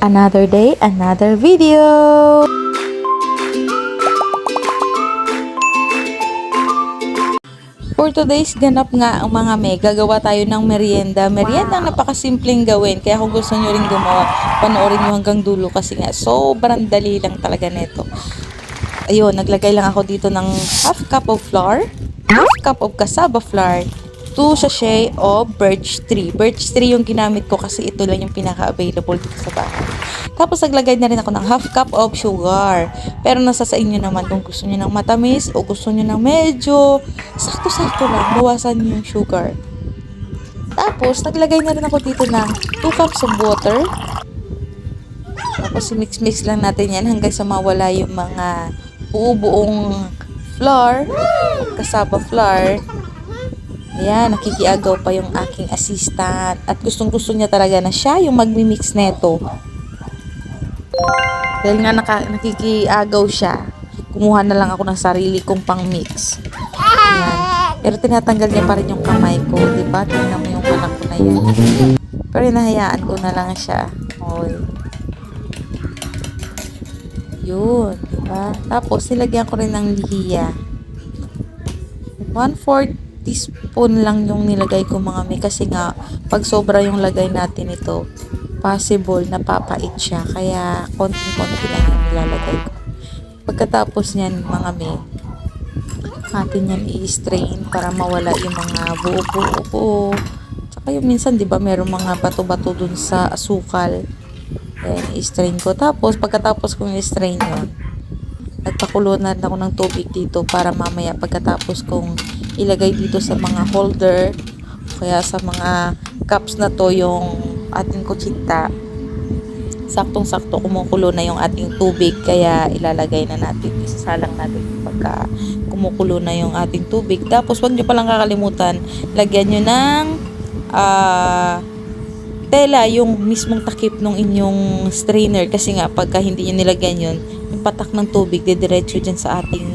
Another day, another video! For today's ganap nga ang mga me, gagawa tayo ng merienda. Merienda ang napakasimpleng gawin. Kaya kung gusto nyo rin gumawa, panoorin nyo hanggang dulo kasi nga sobrang dali lang talaga neto. Ayun, naglagay lang ako dito ng half cup of flour, half cup of cassava flour, 2 sachet of birch tree. Birch tree yung ginamit ko kasi ito lang yung pinaka-available dito sa bahay. Tapos naglagay na rin ako ng half cup of sugar. Pero nasa sa inyo naman kung gusto niyo ng matamis o gusto niyo ng medyo sakto-sakto lang, bawasan niyo yung sugar. Tapos naglagay na rin ako dito ng 2 cups of water. Tapos mix-mix lang natin yan hanggang sa mawala yung mga buo-buong flour, cassava flour. Ayan, nakikiagaw pa yung aking assistant. At gustong gusto niya talaga na siya yung magmi-mix neto. Dahil nga naka, nakikiagaw siya, kumuha na lang ako ng sarili kong pang-mix. Pero tinatanggal niya pa rin yung kamay ko, di ba? Tingnan mo yung anak ko na yan. Pero hinahayaan ko na lang siya. Oy. Yun, di ba? Tapos, nilagyan ko rin ng lihiya. 1/4 teaspoon lang yung nilagay ko mga may kasi nga pag sobra yung lagay natin ito possible napapait siya. Kaya konting-konti lang yung nilalagay ko. Pagkatapos niyan mga may atin yan i-strain para mawala yung mga buo-buo tsaka yung minsan di ba mga bato-bato dun sa asukal. Then i-strain ko. Tapos pagkatapos kong i-strain yun nagpakulo na rin ako ng tubig dito para mamaya pagkatapos kong ilagay dito sa mga holder kaya sa mga cups na to yung ating kutsinta saktong sakto kumukulo na yung ating tubig kaya ilalagay na natin isasalang natin pagka kumukulo na yung ating tubig. Tapos wag nyo palang kakalimutan lagyan nyo ng ah tela yung mismong takip ng inyong strainer. Kasi nga pagka hindi nyo nilagyan yun yung patak ng tubig didiretso dyan sa ating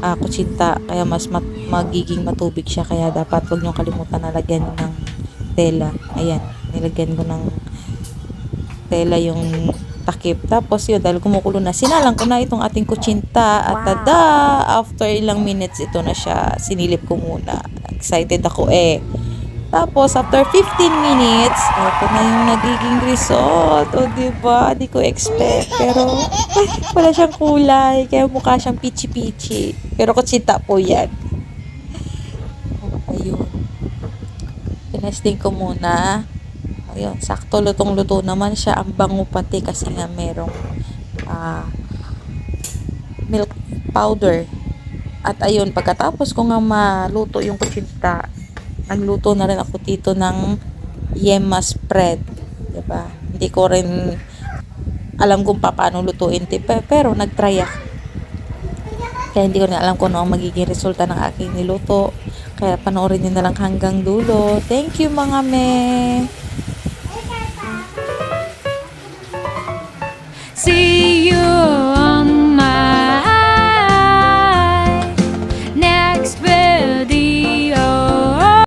ah, kutsinta kaya mas mat- magiging matubig siya kaya dapat wag nyo kalimutan na lagyan ng tela ayan nilagyan ko ng tela yung takip tapos yun dahil kumukulo na sinalang ko na itong ating kutsinta at tada after ilang minutes ito na siya sinilip ko muna excited ako eh tapos, after 15 minutes, ito na yung nagiging result. O, diba? Di ko expect. Pero, ay, wala siyang kulay. Kaya mukha siyang pichi-pichi. Pero kutsita po yan. Tinesting ko muna. Ayun, sakto lutong-luto naman siya. Ang bango pati kasi nga merong ah, milk powder. At ayun, pagkatapos ko nga maluto yung kutsinta, nagluto na rin ako dito ng yema spread. 'di ba? Hindi ko rin alam kung paano lutuin pe- pero nagtry ako. Kaya hindi ko na alam kung ano ang magiging resulta ng aking niluto. Kaya panoorin nyo na lang hanggang dulo. Thank you mga me!